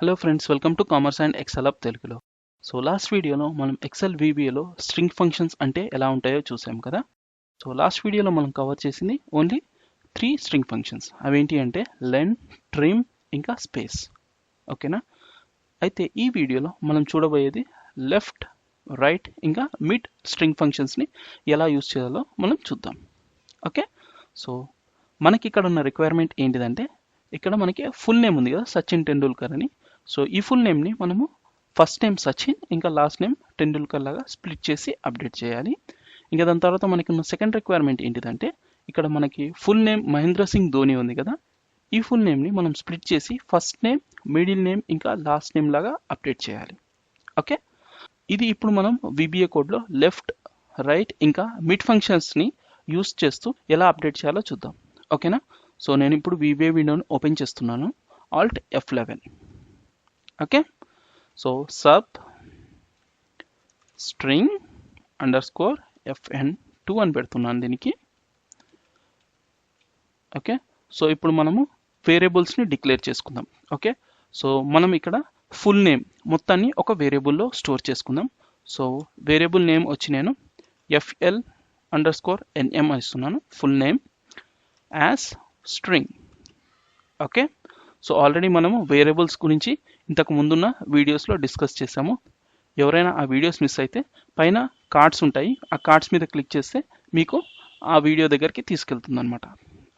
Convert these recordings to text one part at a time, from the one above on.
Hello friends welcome to commerce and Excel up తెలుగులో so last వీడియోలో మనం XL వీబీఏలో string functions అంటే ఎలా ఉంటాయో చూసాం కదా? సో లాస్ట్ వీడియోలో మనం కవర్ చేసింది ఓన్లీ త్రీ స్ట్రింగ్ ఫంక్షన్స్ అవేంటి అంటే లెన్ ట్రిమ్ ఇంకా స్పేస్ ఓకేనా అయితే ఈ వీడియోలో మనం చూడబోయేది లెఫ్ట్ రైట్ ఇంకా మిడ్ స్ట్రింగ్ ఫంక్షన్స్ని ఎలా యూస్ చేయాలో మనం చూద్దాం. ఓకే సో మనకి ఇక్కడ ఉన్న రిక్వైర్మెంట్ ఏంటిదంటే ఇక్కడ మనకి ఫుల్ నేమ్ ఉంది కదా సచిన్ టెండూల్కర్ అని. సో ఈ ఫుల్ నేమ్ని మనము ఫస్ట్ నేమ్ సచిన్ ఇంకా లాస్ట్ నేమ్ టెండూల్కర్ లాగా స్ప్లిట్ చేసి అప్డేట్ చేయాలి. ఇంకా దాని తర్వాత మనకి ఉన్న సెకండ్ రిక్వైర్మెంట్ ఏంటిదంటే ఇక్కడ మనకి ఫుల్ నేమ్ మహేంద్ర సింగ్ ధోని ఉంది కదా. ఈ ఫుల్ నేమ్ని మనం స్ప్లిట్ చేసి ఫస్ట్ నేమ్ మిడిల్ నేమ్ ఇంకా లాస్ట్ నేమ్ లాగా అప్డేట్ చేయాలి. ఓకే ఇది ఇప్పుడు మనం విబిఏ కోడ్లో లెఫ్ట్ రైట్ ఇంకా మిడ్ ఫంక్షన్స్ని యూస్ చేస్తూ ఎలా అప్డేట్ చేయాలో చూద్దాం. ఓకేనా సో నేను ఇప్పుడు విబిఏ విండోని ఓపెన్ చేస్తున్నాను. Alt F eleven okay so sub string underscore FN two అని పెడుతున్నాను దీనికి. ఓకే సో ఇప్పుడు మనము వేరియబుల్స్ని డిక్లేర్ చేసుకుందాం. ఓకే సో మనం ఇక్కడ ఫుల్ నేమ్ మొత్తాన్ని ఒక వేరియబుల్లో స్టోర్ చేసుకుందాం. సో వేరియబుల్ నేమ్ వచ్చి నేను ఎఫ్ఎల్ అండర్ స్కోర్ ఎన్ఎం ఇస్తున్నాను. Full name as string okay so already మనము వేరియబుల్స్ గురించి ఇంతకు ముందున్న వీడియోస్లో డిస్కస్ చేసాము ఎవరైనా ఆ వీడియోస్ మిస్ అయితే పైన కార్డ్స్ ఉంటాయి. ఆ కార్డ్స్ మీద క్లిక్ చేస్తే మీకు ఆ వీడియో దగ్గరికి తీసుకెళ్తుంది అనమాట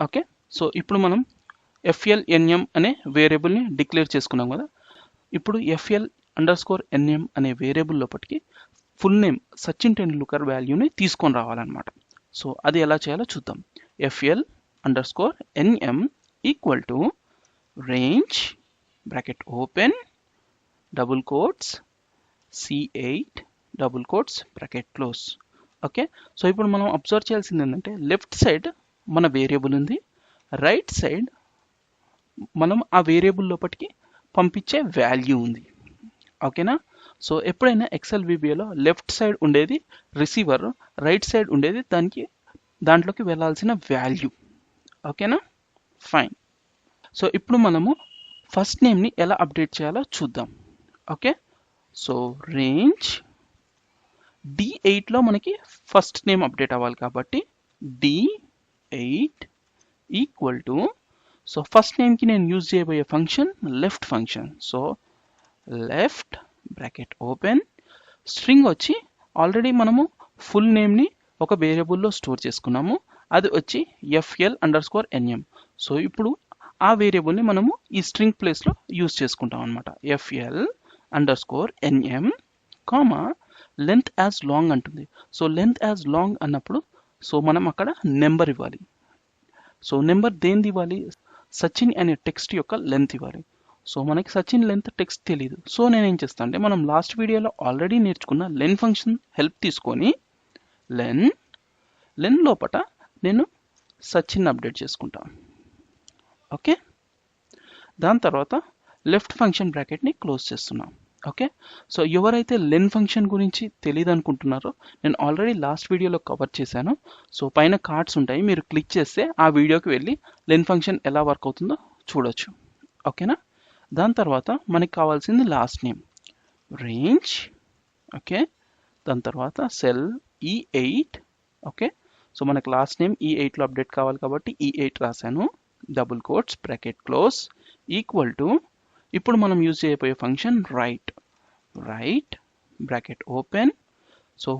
ఓకే? సో ఇప్పుడు మనం ఎఫ్ఎల్ ఎన్ఎం అనే వేరియబుల్ని డిక్లేర్ చేసుకున్నాం కదా. ఇప్పుడు ఎఫ్ఎల్ అండర్ స్కోర్ ఎన్ఎం అనే వేరియబుల్ లోపటికి ఫుల్ నేమ్ సచిన్ టెండూల్కర్ వాల్యూని తీసుకొని రావాలన్నమాట. సో అది ఎలా చేయాలో చూద్దాం. FL underscore NM equal to range bracket open double quotes C eight double quotes bracket close okay so ఇప్పుడు మనం అబ్జర్వ్ చేయాల్సింది ఏంటంటే లెఫ్ట్ సైడ్ మన వేరియబుల్ ఉంది. రైట్ సైడ్ మనం ఆ వేరియబుల్ లోపటికి పంపించే వాల్యూ ఉంది. ఓకేనా సో ఎప్పుడైనా ఎక్సెల్ విబిఏలో లెఫ్ట్ సైడ్ ఉండేది రిసీవర్ రైట్ సైడ్ ఉండేది దానికి దాంట్లోకి వెళ్ళాల్సిన వాల్యూ ఓకేనా ఫైన్ సో ఇప్పుడు మనము ఫస్ట్ నేమ్ని ఎలా అప్డేట్ చేయాలో చూద్దాం. ఓకే సో రేంజ్ డి ఎయిట్లో మనకి ఫస్ట్ నేమ్ అప్డేట్ అవ్వాలి కాబట్టి D eight equal to so first నేమ్కి నేను యూజ్ చేయబోయే function left function so left bracket open string వచ్చి ఆల్రెడీ మనము ఫుల్ నేమ్ని ఒక వేరియబుల్లో స్టోర్ చేసుకున్నాము. అది వచ్చి FL under score NM so ఇప్పుడు ఆ వేరియబుల్ని మనము ఈ స్ట్రింగ్ ప్లేస్లో యూజ్ చేసుకుంటాం అనమాట FL underscore NM comma length as long అంటుంది. సో లెంత్ యాజ్ లాంగ్ అన్నప్పుడు సో మనం అక్కడ నెంబర్ ఇవ్వాలి. సో నెంబర్ దేనిది ఇవ్వాలి? సచిన్ అనే టెక్స్ట్ యొక్క లెంత్ ఇవ్వాలి. సో మనకి సచిన్ లెంత్ టెక్స్ట్ తెలియదు సో నేనేం చేస్తాను అంటే మనం లాస్ట్ వీడియోలో ఆల్రెడీ నేర్చుకున్న లెన్ ఫంక్షన్ హెల్ప్ తీసుకొని లెన్ లెన్ లోపట నేను సచిన్ అప్డేట్ చేసుకుంటాను ఓకే? దాని తర్వాత లెఫ్ట్ ఫంక్షన్ బ్రాకెట్ని క్లోజ్ చేస్తున్నాం. ఓకే? సో ఎవరైతే లెన్ ఫంక్షన్ గురించి తెలియదు అనుకుంటున్నారో నేను ఆల్రెడీ లాస్ట్ వీడియోలో కవర్ చేశాను. సో పైన కార్డ్స్ ఉంటాయి మీరు క్లిక్ చేస్తే ఆ వీడియోకి వెళ్ళి లెన్ ఫంక్షన్ ఎలా వర్క్ అవుతుందో చూడొచ్చు. ఓకేనా? దాని తర్వాత మనకి కావాల్సింది లాస్ట్ నేమ్ రేంజ్ ఓకే? దాని తర్వాత cell E eight okay? So మనకు లాస్ట్ నేమ్ ఈ ఎయిట్లో అప్డేట్ కావాలి కాబట్టి e ఈ ఎయిట్ రాశాను. Double quotes bracket close equal to ఇప్పుడు మనం యూజ్ చేయబోయే function right right bracket open so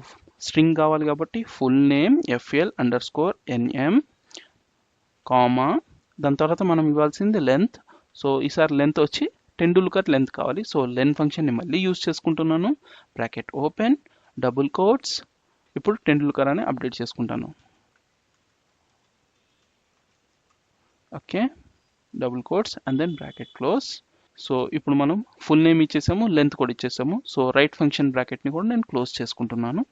string కావాలి కాబట్టి full name FL under score NM comma దాని తర్వాత మనం ఇవ్వాల్సింది లెంత్ సో ఈసారి లెంత్ వచ్చి టెండూల్కర్ లెంత్ కావాలి. సో లెన్ ఫంక్షన్ని మళ్ళీ యూజ్ చేసుకుంటున్నాను. బ్రాకెట్ ఓపెన్ డబుల్ కోట్స్ ఇప్పుడు టెండూల్కర్ అని అప్డేట్ చేసుకుంటాను. Okay. Double quotes and then bracket close so ఇప్పుడు మనం ఫుల్ నేమ్ ఇచ్చేసాము లెంత్ కూడా ఇచ్చేసాము. సో రైట్ ఫంక్షన్ బ్రాకెట్ని కూడా నేను క్లోజ్ చేసుకుంటున్నాను.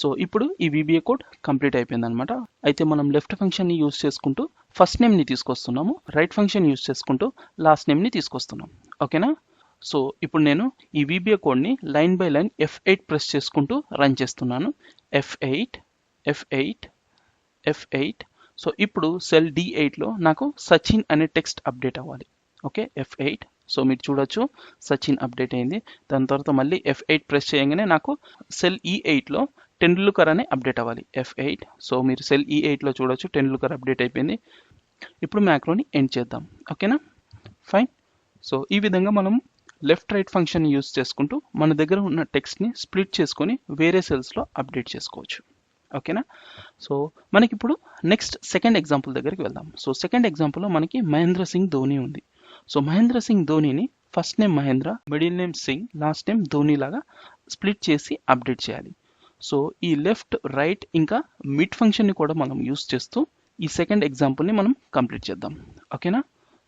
సో ఇప్పుడు ఈ వీబీఏ కోడ్ కంప్లీట్ అయిపోయింది అనమాట అయితే మనం లెఫ్ట్ ఫంక్షన్ని యూజ్ చేసుకుంటూ ఫస్ట్ నేమ్ని తీసుకొస్తున్నాము. రైట్ ఫంక్షన్ యూజ్ చేసుకుంటూ లాస్ట్ నేమ్ని తీసుకొస్తున్నాం. ఓకేనా సో ఇప్పుడు నేను ఈ వీబీఏ కోడ్ని line by line F eight press చేసుకుంటూ రన్ చేస్తున్నాను. F eight F eight F eight so ఇప్పుడు సెల్ డి ఎయిట్లో నాకు సచిన్ అనే టెక్స్ట్ అప్డేట్ అవ్వాలి. ఓకే ఎఫ్ ఎయిట్ సో మీరు చూడొచ్చు సచిన్ అప్డేట్ అయింది. దాని తర్వాత మళ్ళీ ఎఫ్ ఎయిట్ ప్రెస్ చేయగానే నాకు సెల్ e ఈ ఎయిట్లో టెండూల్కర్ అనే అప్డేట్ అవ్వాలి. ఎఫ్ ఎయిట్ సో మీరు సెల్ e ఈ ఎయిట్లో చూడొచ్చు టెండూల్కర్ అప్డేట్ అయిపోయింది. ఇప్పుడు మ్యాక్రోని ఎండ్ చేద్దాం. ఓకేనా? ఫైన్ సో ఈ విధంగా మనం లెఫ్ట్ రైట్ ఫంక్షన్ యూస్ చేసుకుంటూ మన దగ్గర ఉన్న టెక్స్ట్ని స్ప్లిట్ చేసుకొని వేరే సెల్స్లో అప్డేట్ చేసుకోవచ్చు. ఓకేనా? సో మనకి ఇప్పుడు నెక్స్ట్ సెకండ్ ఎగ్జాంపుల్ దగ్గరికి వెళ్దాం. సో సెకండ్ ఎగ్జాంపుల్లో మనకి మహేంద్ర సింగ్ ధోని ఉంది. So Mahendra Singh ధోనిని first name Mahendra middle name Singh last name Dhoni లాగా స్ప్లిట్ చేసి అప్డేట్ చేయాలి. సో ఈ లెఫ్ట్ రైట్ ఇంకా మిడ్ ఫంక్షన్ని కూడా మనం యూస్ చేస్తూ ఈ సెకండ్ ఎగ్జాంపుల్ని మనం కంప్లీట్ చేద్దాం. ఓకేనా?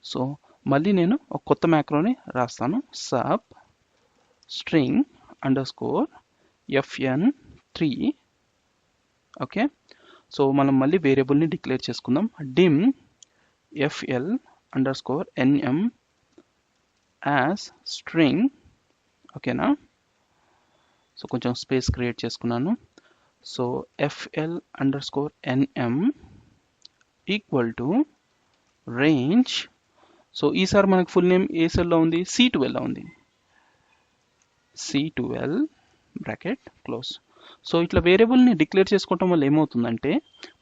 సో మళ్ళీ నేను ఒక కొత్త మ్యాక్రోని రాస్తాను. Sub string underscore FN three okay? So మనం మళ్ళీ వేరియబుల్ని డిక్లేర్ చేసుకుందాం. Dim FL underscore NM as string ఓకేనా? సో కొంచెం స్పేస్ క్రియేట్ చేసుకున్నాను. So FL underscore NM equal to range so ఈసారి మనకు ఫుల్ నేమ్ ఏ సెల్లో ఉంది? సి ట్వెల్వ్లో ఉంది. C twelve bracket close so ఇట్లా వేరియబుల్ని డిక్లేర్ చేసుకోవటం వల్ల ఏమవుతుందంటే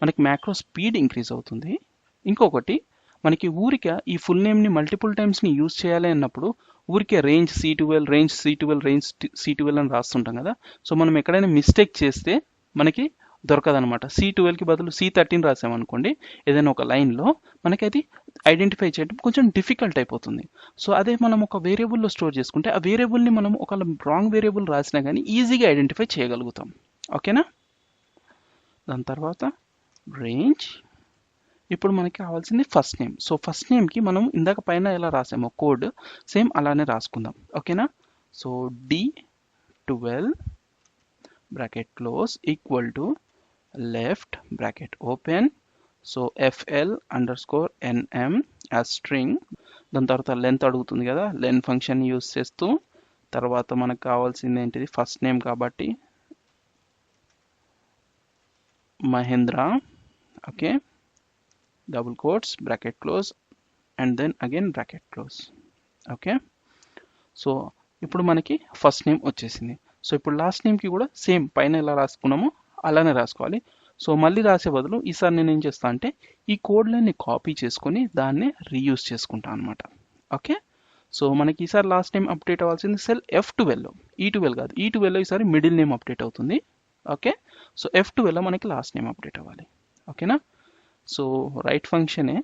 మనకి మ్యాక్రో స్పీడ్ ఇంక్రీజ్ అవుతుంది. ఇంకొకటి మనకి ఊరిక ఈ ఫుల్ నేమ్ని మల్టిపుల్ టైమ్స్ని యూజ్ చేయాలి అన్నప్పుడు ఊరికే range C twelve range C twelve range C twelve అని రాస్తుంటాం కదా. సో మనం ఎక్కడైనా మిస్టేక్ చేస్తే మనకి దొరకదనమాట సి ట్వెల్వ్కి బదులు సి థర్టీన్ రాసామనుకోండి ఏదైనా ఒక లైన్లో మనకి అది ఐడెంటిఫై చేయడం కొంచెం డిఫికల్ట్ అయిపోతుంది. సో అదే మనం ఒక వేరియబుల్లో స్టోర్ చేసుకుంటే ఆ వేరియబుల్ని మనం ఒక రాంగ్ వేరియబుల్ రాసినా కానీ ఈజీగా ఐడెంటిఫై చేయగలుగుతాం. ఓకేనా? దాని తర్వాత రేంజ్. ఇప్పుడు మనకి కావాల్సింది ఫస్ట్ నేమ్. సో ఫస్ట్ నేమ్కి మనం ఇందాక పైన ఎలా రాసామో కోడ్ సేమ్ అలానే రాసుకుందాం. ఓకేనా? So D twelve bracket close equal to left bracket open so FL underscore NM as string దాని తర్వాత లెంత్ అడుగుతుంది కదా లెన్ ఫంక్షన్ యూస్ చేస్తూ తర్వాత మనకు కావాల్సింది ఏంటిది? ఫస్ట్ నేమ్ కాబట్టి Mahendra okay double quotes bracket close and then again bracket close okay so ఇప్పుడు మనకి ఫస్ట్ నేమ్ వచ్చేసింది. సో ఇప్పుడు లాస్ట్ నేమ్కి కూడా సేమ్ పైన ఎలా రాసుకున్నామో అలానే రాసుకోవాలి. సో మళ్ళీ రాసే బదులు ఈసారి నేను ఏం చేస్తాను అంటే ఈ కోడ్లన్నీ కాపీ చేసుకొని దాన్ని రీయూస్ చేసుకుంటాను అనమాట ఓకే? సో మనకి ఈసారి లాస్ట్ నేమ్ అప్డేట్ అవ్వాల్సింది cell F twelve E twelve కాదు. E ఈ ట్వెల్వ్ ఈసారి మిడిల్ నేమ్ అప్డేట్ అవుతుంది. ఓకే? సో ఎఫ్ ట్వెల్వ్ మనకి లాస్ట్ నేమ్ అప్డేట్ అవ్వాలి. ఓకేనా? సో రైట్ ఫంక్షనే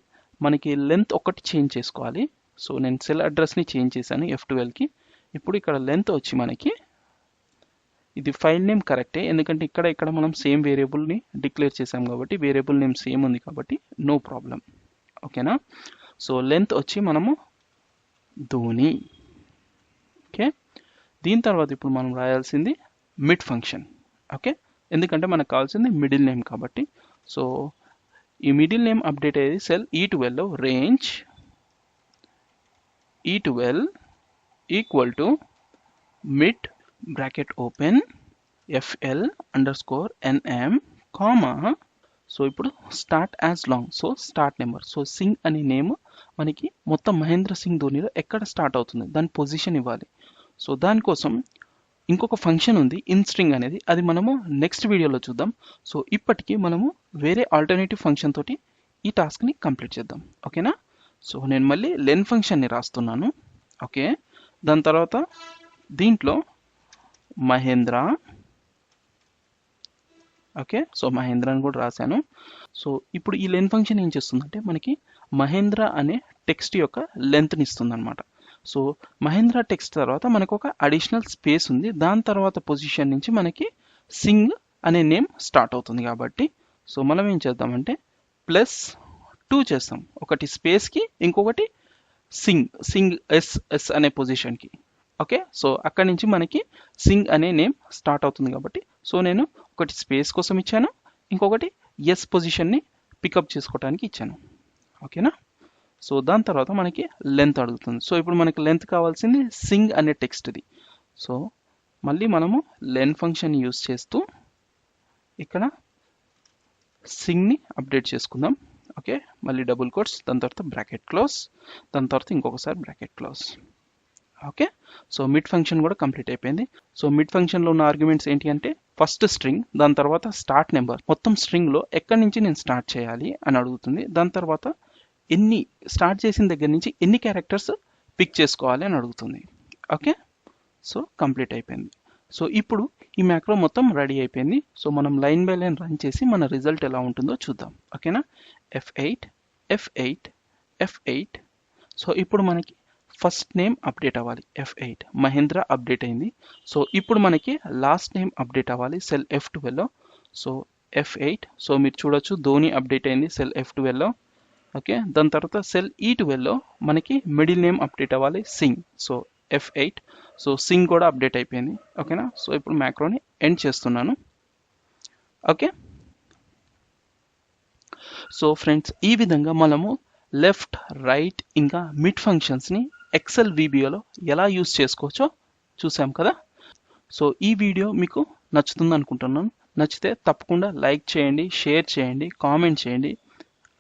మనకి లెంత్ ఒకటి చేంజ్ చేసుకోవాలి. సో నేను సెల్ అడ్రస్ని చేంజ్ చేశాను ఎఫ్ ట్వెల్వ్కి ఇప్పుడు ఇక్కడ లెంత్ వచ్చి మనకి ఇది ఫైల్ నేమ్ కరెక్టే. ఎందుకంటే ఇక్కడ ఇక్కడ మనం సేమ్ వేరియబుల్ని డిక్లేర్ చేసాం కాబట్టి వేరియబుల్ నేమ్ సేమ్ ఉంది కాబట్టి నో ప్రాబ్లం. ఓకేనా? సో లెంత్ వచ్చి మనము ధోని. ఓకే? దీని తర్వాత ఇప్పుడు మనం రాయాల్సింది మిడ్ ఫంక్షన్. ఓకే? ఎందుకంటే మనకు కావాల్సింది మిడిల్ నేమ్ కాబట్టి. సో ఈ మిడిల్ నేమ్ అప్డేట్ అయ్యేది cell E ట్వెల్వ్లో range E twelve equal to mid bracket open FL underscore nm NM comma so ఇప్పుడు start as long so start number so Singh అనే name మనకి మొత్తం మహేంద్ర సింగ్ ధోనిలో ఎక్కడ start అవుతుంది? దాని పొజిషన్ ఇవ్వాలి. సో దానికోసం ఇంకొక ఫంక్షన్ ఉంది ఇన్ స్ట్రింగ్ అనేది. అది మనము నెక్స్ట్ వీడియోలో చూద్దాం. సో ఇప్పటికీ మనము వేరే ఆల్టర్నేటివ్ ఫంక్షన్ తోటి ఈ టాస్క్ని కంప్లీట్ చేద్దాం. ఓకేనా సో నేను మళ్ళీ లెన్ ఫంక్షన్ని రాస్తున్నాను. ఓకే దాని తర్వాత దీంట్లో మహేంద్ర. ఓకే సో మహేంద్ర అని కూడా రాశాను. సో ఇప్పుడు ఈ లెన్ ఫంక్షన్ ఏం చేస్తుందంటే మనకి మహేంద్ర అనే టెక్స్ట్ యొక్క లెంత్ని ఇస్తుంది అనమాట సో మహేంద్ర టెక్స్ట్ తర్వాత మనకు ఒక అడిషనల్ స్పేస్ ఉంది. దాని తర్వాత పొజిషన్ నుంచి మనకి సింగ్ అనే నేమ్ స్టార్ట్ అవుతుంది కాబట్టి సో మనం ఏం చేద్దామంటే ప్లస్ టూ చేస్తాం. ఒకటి స్పేస్కి ఇంకొకటి సింగ్ సింగ్ ఎస్ ఎస్ అనే పొజిషన్కి ఓకే? సో అక్కడి నుంచి మనకి సింగ్ అనే నేమ్ స్టార్ట్ అవుతుంది కాబట్టి సో నేను ఒకటి స్పేస్ కోసం ఇచ్చాను. ఇంకొకటి ఎస్ పొజిషన్ని పికప్ చేసుకోవడానికి ఇచ్చాను. ఓకేనా? సో దాని తర్వాత మనకి లెంత్ అడుగుతుంది. సో ఇప్పుడు మనకి లెంత్ కావాల్సింది సింగ్ అనే టెక్స్ట్ది. సో మళ్ళీ మనము లెన్ ఫంక్షన్ యూస్ చేస్తూ ఇక్కడ సింగ్ని అప్డేట్ చేసుకుందాం. ఓకే? మళ్ళీ డబుల్ కోట్స్ దాని తర్వాత బ్రాకెట్ క్లోజ్ దాని తర్వాత ఇంకొకసారి bracket close. Okay? So mid function కూడా కంప్లీట్ అయిపోయింది. సో మిడ్ ఫంక్షన్లో ఉన్న ఆర్గ్యుమెంట్స్ ఏంటి అంటే ఫస్ట్ స్ట్రింగ్ దాని తర్వాత స్టార్ట్ నెంబర్ మొత్తం స్ట్రింగ్లో ఎక్కడి నుంచి నేను స్టార్ట్ చేయాలి అని అడుగుతుంది. దాని తర్వాత ఎన్ని స్టార్ట్ చేసిన దగ్గర నుంచి ఎన్ని క్యారెక్టర్స్ పిక్ చేసుకోవాలి అని అడుగుతుంది. ఓకే? సో కంప్లీట్ అయిపోయింది. సో ఇప్పుడు ఈ మ్యాక్రో మొత్తం రెడీ అయిపోయింది. సో మనం లైన్ బై లైన్ రన్ చేసి మన రిజల్ట్ ఎలా ఉంటుందో చూద్దాం. ఓకేనా? F eight F eight F eight so ఇప్పుడు మనకి ఫస్ట్ నేమ్ అప్డేట్ అవ్వాలి ఎఫ్ ఎయిట్ మహేంద్ర అప్డేట్ అయింది. సో ఇప్పుడు మనకి లాస్ట్ నేమ్ అప్డేట్ అవ్వాలి సెల్ ఎఫ్ ట్వెల్వ్లో సో ఎఫ్ ఎయిట్ సో మీరు చూడొచ్చు ధోని అప్డేట్ అయింది సెల్ ఎఫ్ ట్వెల్వ్లో ఓకే? దాని తర్వాత సెల్ ఈ ట్వెల్వ్లో మనకి మిడిల్ నేమ్ అప్డేట్ అవ్వాలి Singh so F eight so Singh కూడా అప్డేట్ అయిపోయింది. ఓకేనా సో ఇప్పుడు మ్యాక్రోని ఎండ్ చేస్తున్నాను. ఓకే? సో ఫ్రెండ్స్ ఈ విధంగా మనము లెఫ్ట్ రైట్ ఇంకా మిడ్ ఫంక్షన్స్ని ఎక్సెల్ వీబీఓలో ఎలా యూస్ చేసుకోవచ్చో చూసాం కదా. సో ఈ వీడియో మీకు నచ్చుతుంది అనుకుంటున్నాను. నచ్చితే తప్పకుండా లైక్ చేయండి షేర్ చేయండి కామెంట్ చేయండి.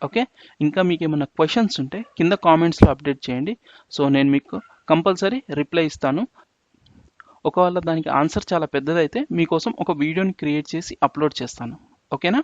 ఓకే ఇంకా మీకు ఏమైనా క్వశ్చన్స్ ఉంటే కింద కామెంట్స్లో అప్డేట్ చేయండి. సో నేను మీకు కంపల్సరీ రిప్లై ఇస్తాను. ఒకవేళ దానికి ఆన్సర్ చాలా పెద్దదైతే మీకోసం ఒక వీడియోని క్రియేట్ చేసి అప్లోడ్ చేస్తాను. ఓకేనా